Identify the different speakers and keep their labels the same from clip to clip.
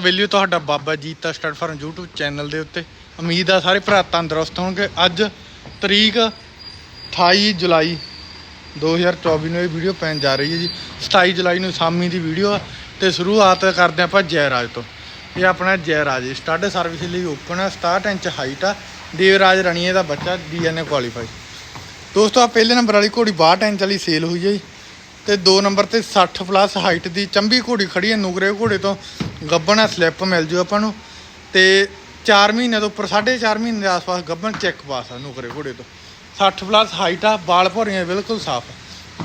Speaker 1: ਵੇਲਿਓ ਤੁਹਾਡਾ Baba Jeeta stud farm YouTube channel ਦੇ ਉੱਤੇ। ਉਮੀਦ ਆ ਸਾਰੇ ਭਰਾ ਤੰਦਰੁਸਤ ਹੋਣਗੇ। ਅੱਜ ਤਰੀਕ 28 ਜੁਲਾਈ 2024 ਨੂੰ ਇਹ ਵੀਡੀਓ ਪੈਣ ਜਾ ਰਹੀ ਹੈ ਜੀ। 27 ਜੁਲਾਈ ਨੂੰ ਸ਼ਾਮੀ ਦੀ ਵੀਡੀਓ ਆ ਤੇ ਸ਼ੁਰੂਆਤ ਕਰਦੇ ਆਪਾਂ ਜੈਰਾਜ ਤੋਂ। ਇਹ ਆਪਣਾ ਜੈਰਾਜ ਜੀ ਸਟੱਡ ਸਰਵਿਸ ਲਈ ਓਪਨ ਆ 67 ਇੰਚ ਹਾਈਟ ਆ। ਦੇਵਰਾਜ ਰਣੀਏ ਦਾ ਬੱਚਾ ਡੀਐਨਏ ਕੁਆਲੀਫਾਈ ਦੋਸਤੋ ਆ ਪਹਿਲੇ ਨੰਬਰ ਵਾਲੀ ਘੋੜੀ 62 ਇੰਚ ਵਾਲੀ ਸੇਲ ਹੋਈ ਹੈ ਜੀ। ਤੇ 2 ਨੰਬਰ ਤੇ 60 ਪਲੱਸ ਹਾਈਟ ਦੀ ਚੰਬੀ ਘੋੜੀ ਖੜੀ ਹੈ। ਨੁਗਰੇ ਘੋੜੇ ਤੋਂ ਗੱਬਣ ਸਲਿੱਪ ਮਿਲ ਜੂ ਆਪਾਂ ਨੂੰ। ਤੇ 4 ਮਹੀਨੇ ਤੋਂ ਉੱਪਰ 4.5 ਮਹੀਨੇ ਦੇ ਆਸ-ਪਾਸ ਗੱਬਣ ਚੈੱਕ ਪਾਸ ਆ ਨੁਗਰੇ ਘੋੜੇ ਤੋਂ। 60 ਪਲੱਸ ਹਾਈਟ ਆ ਬਾਲ ਭੋਰੀਆਂ ਬਿਲਕੁਲ ਸਾਫ਼ ਆ।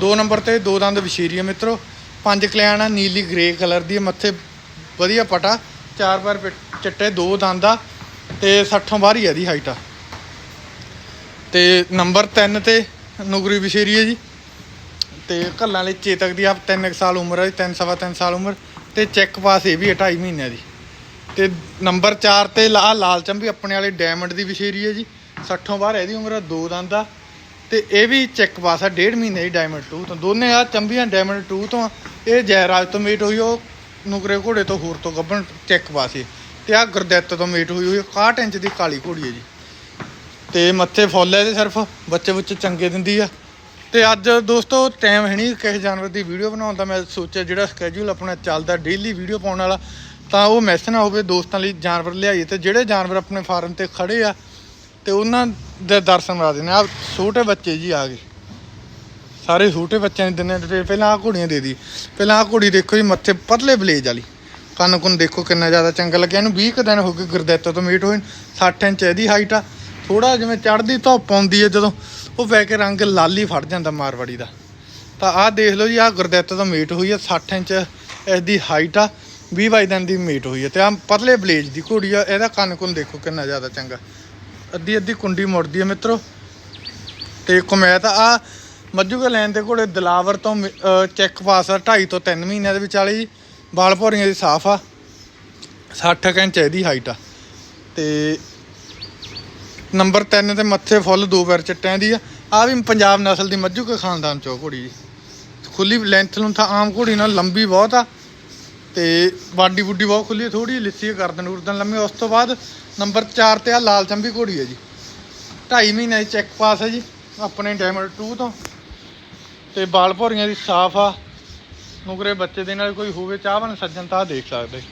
Speaker 1: ਦੋ ਨੰਬਰ ਤੇ ਦੋ ਦੰਦ ਵਿਸ਼ੇਰੀ ਆ ਮਿੱਤਰੋ। ਪੰਜ ਕਲਿਆਣ ਆ ਨੀਲੀ ਗ੍ਰੇ ਕਲਰ ਦੀ ਆ, ਮੱਥੇ ਵਧੀਆ ਪਟਾ। ਚਾਰ ਵਾਰ ਚਿੱਟੇ ਦੋ ਦੰਦ ਆ ਤੇ 60 ਬਾਹਰੀ ਆ ਦੀ ਹਾਈਟ ਆ। ਤੇ ਨੰਬਰ 3 ਤੇ ਨੁਗਰੀ ਵਿਸ਼ੇਰੀ ਹੈ ਜੀ। ਤੇ ਘੱਲਾਂ ਲਈ ਚੇਤਕ ਦੀ ਆਪ 3 ਸਾਲ ਉਮਰ ਹੈ 3 ਸਵਾ 3 ਸਾਲ ਉਮਰ। ਤੇ ਚੈੱਕ ਪਾਸ ਇਹ ਵੀ ਹੈ 2.5 ਮਹੀਨਿਆਂ ਦੀ। ਤੇ ਨੰਬਰ 4 ਤੇ ਲਾ ਲਾਲ ਚੰਬੀ ਆਪਣੇ ਵਾਲੇ ਡਾਇਮੰਡ ਦੀ ਵਿਸ਼ੇਰੀ ਹੈ ਜੀ। 60 ਬਾਹਰ ਇਹਦੀ ਉਮਰ ਆ ਦੋ ਦੰਦ ਦਾ ਤੇ ਇਹ ਵੀ ਚੈੱਕ ਪਾਸ ਆ, ਡੇਢ ਮਹੀਨੇ ਦੀ ਡਾਇਮੰਡ 2 ਤੋਂ। ਦੋਨੇ ਆ ਚੰਬੀਆਂ ਡਾਇਮੰਡ 2 ਤੋਂ ਆ। ਇਹ ਜੈਰਾਜ ਤੋਂ ਮੀਟ ਹੋਈ, ਉਹ ਨੁਕਰੇ ਘੋੜੇ ਤੋਂ ਹੋਰ ਤੋਂ ਗੱਬਣ ਚੈੱਕ ਪਾਸ ਹੈ ਤੇ ਆ ਗੁਰਦਿੱਤ ਤੋਂ ਮੀਟ ਹੋਈ ਹੋਈ 61 ਇੰਚ ਦੀ ਕਾਲੀ ਘੋੜੀ ਹੈ ਜੀ। ਤੇ ਮੱਥੇ ਫੁੱਲ ਹੈ ਇਹਦੇ ਸਿਰਫ ਬੱਚੇ ਬੁੱਚੇ ਚੰਗੇ ਦਿੰਦੀ ਆ। ਤੇ ਅੱਜ ਦੋਸਤੋ ਟਾਈਮ ਹੈ ਨਹੀਂ ਕਿਸੇ ਜਾਨਵਰ ਦੀ ਵੀਡੀਓ ਬਣਾਉਣ ਦਾ। ਮੈਂ ਸੋਚਿਆ ਜਿਹੜਾ ਸਕੇਜੂਲ ਆਪਣਾ ਚੱਲਦਾ ਡੇਲੀ ਵੀਡੀਓ ਪਾਉਣ ਵਾਲਾ, ਤਾਂ ਉਹ ਮੈਸ ਨਾ ਹੋਵੇ, ਦੋਸਤਾਂ ਲਈ ਜਾਨਵਰ ਲਿਆਈਏ। ਤੇ ਜਿਹੜੇ ਜਾਨਵਰ ਆਪਣੇ ਫਾਰਮ ਤੇ ਖੜੇ ਆ, ਤੇ ਉਹਨਾਂ ਦੇ ਦਰਸ਼ਨ ਕਰਾ ਦਿੰਦੇ ਆ। ਛੋਟੇ ਬੱਚੇ ਜੀ ਆ ਗਏ। ਸਾਰੇ ਛੋਟੇ ਬੱਚਿਆਂ ਨੂੰ ਦਿਨੇ ਡਿਟੇਲ ਪਹਿਲਾਂ ਆ ਘੋੜੀਆਂ ਦੇ ਦੀ ਪਹਿਲਾਂ ਆ ਘੋੜੀ ਦੇਖੋ ਜੀ, ਮੱਥੇ ਪਤਲੇ ਬਲੇਜ ਵਾਲੀ। ਕੰਨ ਕੁੰਨ ਦੇਖੋ ਕਿੰਨਾ ਜ਼ਿਆਦਾ ਚੰਗਾ ਲੱਗਿਆ। ਇਹਨੂੰ 20 ਕੁ ਦਿਨ ਹੋ ਗਏ ਗੁਰਦਿੱਤ ਤੋਂ ਮੀਟ ਹੋਏ 60 ਇੰਚ ਇਹਦੀ ਹਾਈਟ ਆ। ਥੋੜਾ ਜਿਵੇਂ ਚੜਦੀ ਧੁੱਪ ਆਉਂਦੀ ਹੈ ਜਦੋਂ ਉਹ ਵੈ ਕੇ ਰੰਗ ਲਾਲੀ ਫੜ ਜਾਂਦਾ ਮਾਰਵਾੜੀ ਦਾ। ਤਾਂ ਆਹ ਦੇਖ ਲਓ ਜੀ, ਆਹ ਗੁਰਦਿੱਤ ਤੋਂ ਮੀਟ ਹੋਈ ਆ 60 ਇੰਚ ਇਹਦੀ ਹਾਈਟ ਆ 20 ਬਾਈ ਦਿਨ ਦੀ ਮੀਟ ਹੋਈ ਆ। ਤੇ ਆ ਪਤਲੇ ਬਲੇਜ ਦੀ ਘੋੜੀ ਆ, ਇਹਦਾ ਕੰਨ ਕੁੰਨ ਦੇਖੋ ਕਿੰਨਾ ਜ਼ਿਆਦਾ ਚੰਗਾ। ਅੱਧੀ ਅੱਧੀ ਕੁੰਡੀ ਮੁੜਦੀ ਆ ਮਿੱਤਰੋ। ਤੇ ਕਮੈਤ ਆ ਮੱਜੂ ਲੈਣ ਦੇ ਘੋੜੇ ਦਲਾਵਰ ਤੋਂ ਚੈੱਕ ਪਾਸ ਆ 2.5 ਤੋਂ 3 ਮਹੀਨਿਆਂ ਦੇ ਵਿਚਾਲੇ ਜੀ ਬਾਲ ਭੌਰੀਆਂ ਦੀ ਸਾਫ਼ ਆ। 60 ਕੁ ਇੰਚ ਇਹਦੀ ਹਾਈਟ ਆ। ਤੇ ਨੰਬਰ 3 ਤੇ ਮੱਥੇ ਫੁੱਲ ਦੋ ਪੈਰ ਚਿੱਟਿਆਂ ਦੀ ਆ। ਆ ਵੀ ਪੰਜਾਬ ਨਸਲ ਦੀ ਮੱਝੂ ਕੇ ਖਾਨਦਾਨ ਚੋਂ ਘੋੜੀ ਜੀ। ਖੁੱਲੀ ਲੈਂਥ ਨੂੰ ਤਾਂ ਆਮ ਘੋੜੀ ਨਾਲ ਲੰਬੀ ਬਹੁਤ ਆ। ਤੇ ਬਾਡੀ ਬੁੱਡੀ ਬਹੁਤ ਖੁੱਲੀ ਥੋੜੀ ਲਿੱਸੀ ਗਰਦਨ ਉਰਦਨ ਲੰਮੀ ਉਸ ਤੋਂ ਬਾਅਦ ਨੰਬਰ 4 ਤੇ ਆ ਲਾਲ ਚੰਬੀ ਘੋੜੀ ਹੈ ਜੀ। 2.5 ਮਹੀਨੇ ਦੀ ਚੈੱਕ ਪਾਸ ਹੈ ਜੀ, ਆਪਣੇ ਡਾਇਮੰਡ 2 ਤੋਂ। ਤੇ ਬਾਲ ਭੋਰੀਆਂ ਦੀ ਸਾਫ਼ ਆ। ਨੁਕਰੇ ਬੱਚੇ ਦੇ ਨਾਲ ਕੋਈ ਹੋਵੇ ਚਾਹਵਨ ਸੱਜਣ ਤਾਂ ਆਹ ਦੇਖ ਸਕਦੇ।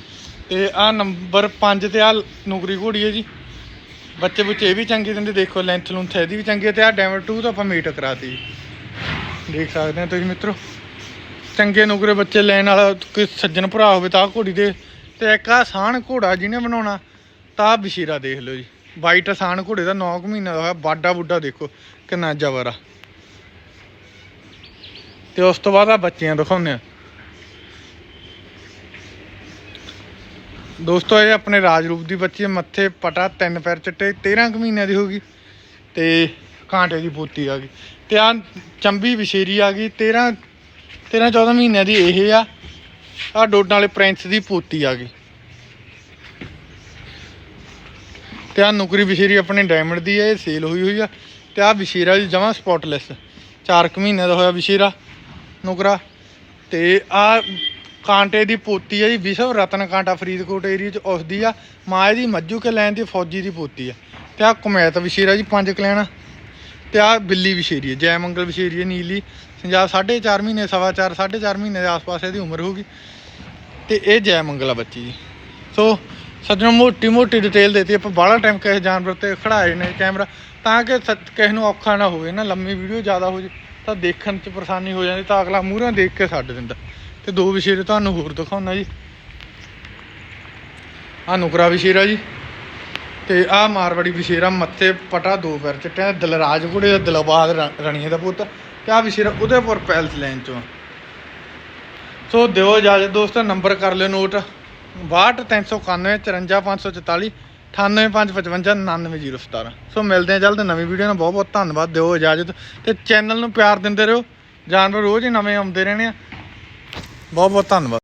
Speaker 1: ਤੇ ਆ ਨੰਬਰ 5 ਤੇ ਆ ਨੁਕਰੀ ਘੋੜੀ ਹੈ ਜੀ। ਬੱਚੇ ਬੁੱਚੇ ਇਹ ਵੀ ਚੰਗੇ ਦਿੰਦੇ, ਦੇਖੋ ਲੈਂਥ ਲੂੰਥ ਇਹਦੀ ਵੀ ਚੰਗੀ ਹੈ ਤੇ ਆ ਡਾਇਮੰਡ 2 ਤੋਂ ਆਪਾਂ ਮੀਟ ਕਰਾਤੀ। ਜੀ ਦੇਖ ਸਕਦੇ ਹੋ ਤੁਸੀਂ ਮਿੱਤਰੋ। ਚੰਗੇ ਨੁਕਰੇ ਬੱਚੇ ਲੈਣ ਵਾਲਾ ਕੋਈ ਸੱਜਣ ਭਰਾ ਹੋਵੇ ਤਾਂ ਘੋੜੀ ਦੇ, ਤੇ ਇੱਕ ਆ ਸਾਣ ਘੋੜਾ ਜਿਹਨੇ ਬਣਾਉਣਾ, ਤਾਂ ਬਸ਼ੀਰਾ ਦੇਖ ਲਓ ਜੀ। ਵਾਈਟ ਆਸਾਨ ਘੋੜੇ ਦਾ 9 ਮਹੀਨਾ ਦਾ ਹੋਇਆ ਬਾਡਾ ਬੁੱਢਾ ਦੇਖੋ, ਕਿੰਨਾ ਜ਼ਬਰ ਆ। ਤੇ ਉਸ ਤੋਂ ਬਾਅਦ ਆ ਬੱਚਿਆਂ ਦਿਖਾਉਂਦੇ ਆ। ਦੋਸਤੋ, ਇਹ ਆਪਣੇ ਰਾਜਰੂਪ ਦੀ ਬੱਚੀ ਮੱਥੇ ਪਟਾ, ਤਿੰਨ ਪੈਰ ਚਿੱਟੇ 13 ਕੁ ਮਹੀਨਿਆਂ ਦੀ ਹੋ ਗਈ ਤੇ ਕਾਂਟੇ ਦੀ ਪੋਤੀ ਆ ਗਈ। ਤੇ ਆ ਚੰਬੀ ਵਿਸ਼ੇਰੀ ਆ ਗਈ। 13 13 14 ਮਹੀਨਿਆਂ ਦੀ ਇਹ ਆ। ਆ ਡੋਡਾਂ ਵਾਲੇ ਪ੍ਰਿੰਸ ਦੀ ਪੋਤੀ ਆ ਗਈ। ਤੇ ਆ ਨੁਕਰੀ ਵਿਸ਼ੇਰੀ ਆਪਣੇ ਡਾਇਮੰਡ ਦੀ ਹੈ ਇਹ ਸੇਲ ਹੋਈ ਹੋਈ ਆ। ਤੇ ਆ ਵਿਸ਼ੇਰਾ ਜੀ ਜਮਾ ਸਪੌਟਲੈਸ 4 ਕੁ ਮਹੀਨਿਆਂ ਦਾ ਹੋਇਆ ਵਿਸ਼ੇਰਾ, ਨੁਕਰਾ। ਤੇ ਆ ਕਾਂਟੇ ਦੀ ਪੋਤੀ ਹੈ ਜੀ, ਵਿਸ਼ਵ ਰਤਨ ਕਾਂਟਾ ਫਰੀਦਕੋਟ ਏਰੀਆ ਚ ਉਸਦੀ ਆ। ਮਾਂ ਇਹਦੀ ਮੱਜੂ ਕੇ ਲੈਣ ਦੀ ਫੌਜੀ ਦੀ ਪੋਤੀ ਆ। ਤੇ ਆ ਕੁਮੈਤ ਵਿਸ਼ੇਰਾ ਜੀ, ਪੰਜ ਕਲੈਣਾ। ਤੇ ਆ ਬਿੱਲੀ ਵਿਸ਼ੇਰੀ ਹੈ ਜੈ ਮੰਗਲ ਵਿਸ਼ੇਰੀ ਹੈ ਨੀਲੀ। ਪੰਜਾਬ 4.5 ਮਹੀਨੇ, ਸਵਾ 4 4.5 ਮਹੀਨੇ ਦੇ ਆਸ-ਪਾਸ ਇਹਦੀ ਉਮਰ ਹੋਊਗੀ। ਤੇ ਇਹ ਜੈ ਮੰਗਲ ਆ ਬੱਚੀ ਜੀ। ਸੋ, ਸੱਜਣੋ ਮੋਟੀ ਮੋਟੀ ਡਿਟੇਲ ਦੇਤੀ। ਆਪਾਂ ਬਾਹਲਾ ਟਾਈਮ ਕਿਸੇ ਜਾਨਵਰ ਤੇ ਖੜਾਏ ਨੇ ਕੈਮਰਾ ਤਾਂ ਕਿ ਸੱਚ- ਕਿਸੇ ਨੂੰ ਔਖਾ ਨਾ ਹੋਵੇ ਨਾ, ਲੰਮੀ ਵੀਡੀਓ ਜ਼ਿਆਦਾ ਹੋ ਜੇ, ਤਾਂ ਦੇਖਣ 'ਚ ਪਰੇਸ਼ਾਨੀ ਹੋ ਜਾਂਦੀ, ਤਾਂ ਅਗਲਾ ਮੂਹਰੇ ਦੇਖ ਕੇ ਛੱਡ ਦਿੰਦਾ। ਤੇ ਦੋ ਵਿਸ਼ੇਰੇ ਤੁਹਾਨੂੰ ਹੋਰ ਦਿਖਾਉਣਾ ਜੀ। ਆ ਨੁਕਰਾ ਵਿਸ਼ੇਰਾ ਜੀ। ਤੇ ਆ ਮਾਰਵਾੜੀ ਵਿਸ਼ੇਰਾ ਮੱਥੇ ਪਟਾ ਦੋ ਪੈਰ ਚਿੱਟਿਆਂ ਦਾ, ਦਲਰਾਜ ਘੋੜੇ ਦਾ ਦਿਲਬਾਦ ਰਣੀਏ ਦਾ ਪੁੱਤ। ਤੇ ਆ ਵਿਸ਼ੇਰਾ ਉਦੇਪੁਰ ਪੈਲਸ ਲੈਣ ਚੋਂ। ਸੋ ਦਿਓ ਇਜਾਜ਼ਤ ਦੋਸਤੋ, ਨੰਬਰ ਕਰ ਲਿਓ ਨੋਟ। 62 391 54 544 98555 99017 ਸੋ ਮਿਲਦੇ ਆ ਜਲਦ ਨਵੀਂ ਵੀਡੀਓ ਨਾਲ। ਬਹੁਤ ਬਹੁਤ ਧੰਨਵਾਦ, ਦਿਓ ਇਜਾਜ਼ਤ। ਤੇ ਚੈਨਲ ਨੂੰ ਪਿਆਰ ਦਿੰਦੇ ਰਹੋ। ਜਾਨਵਰ ਰੋਜ਼ ਹੀ ਨਵੇਂ ਆਉਂਦੇ ਰਹਿਣੇ ਆ। ਬਹੁਤ ਬਹੁਤ ਧੰਨਵਾਦ।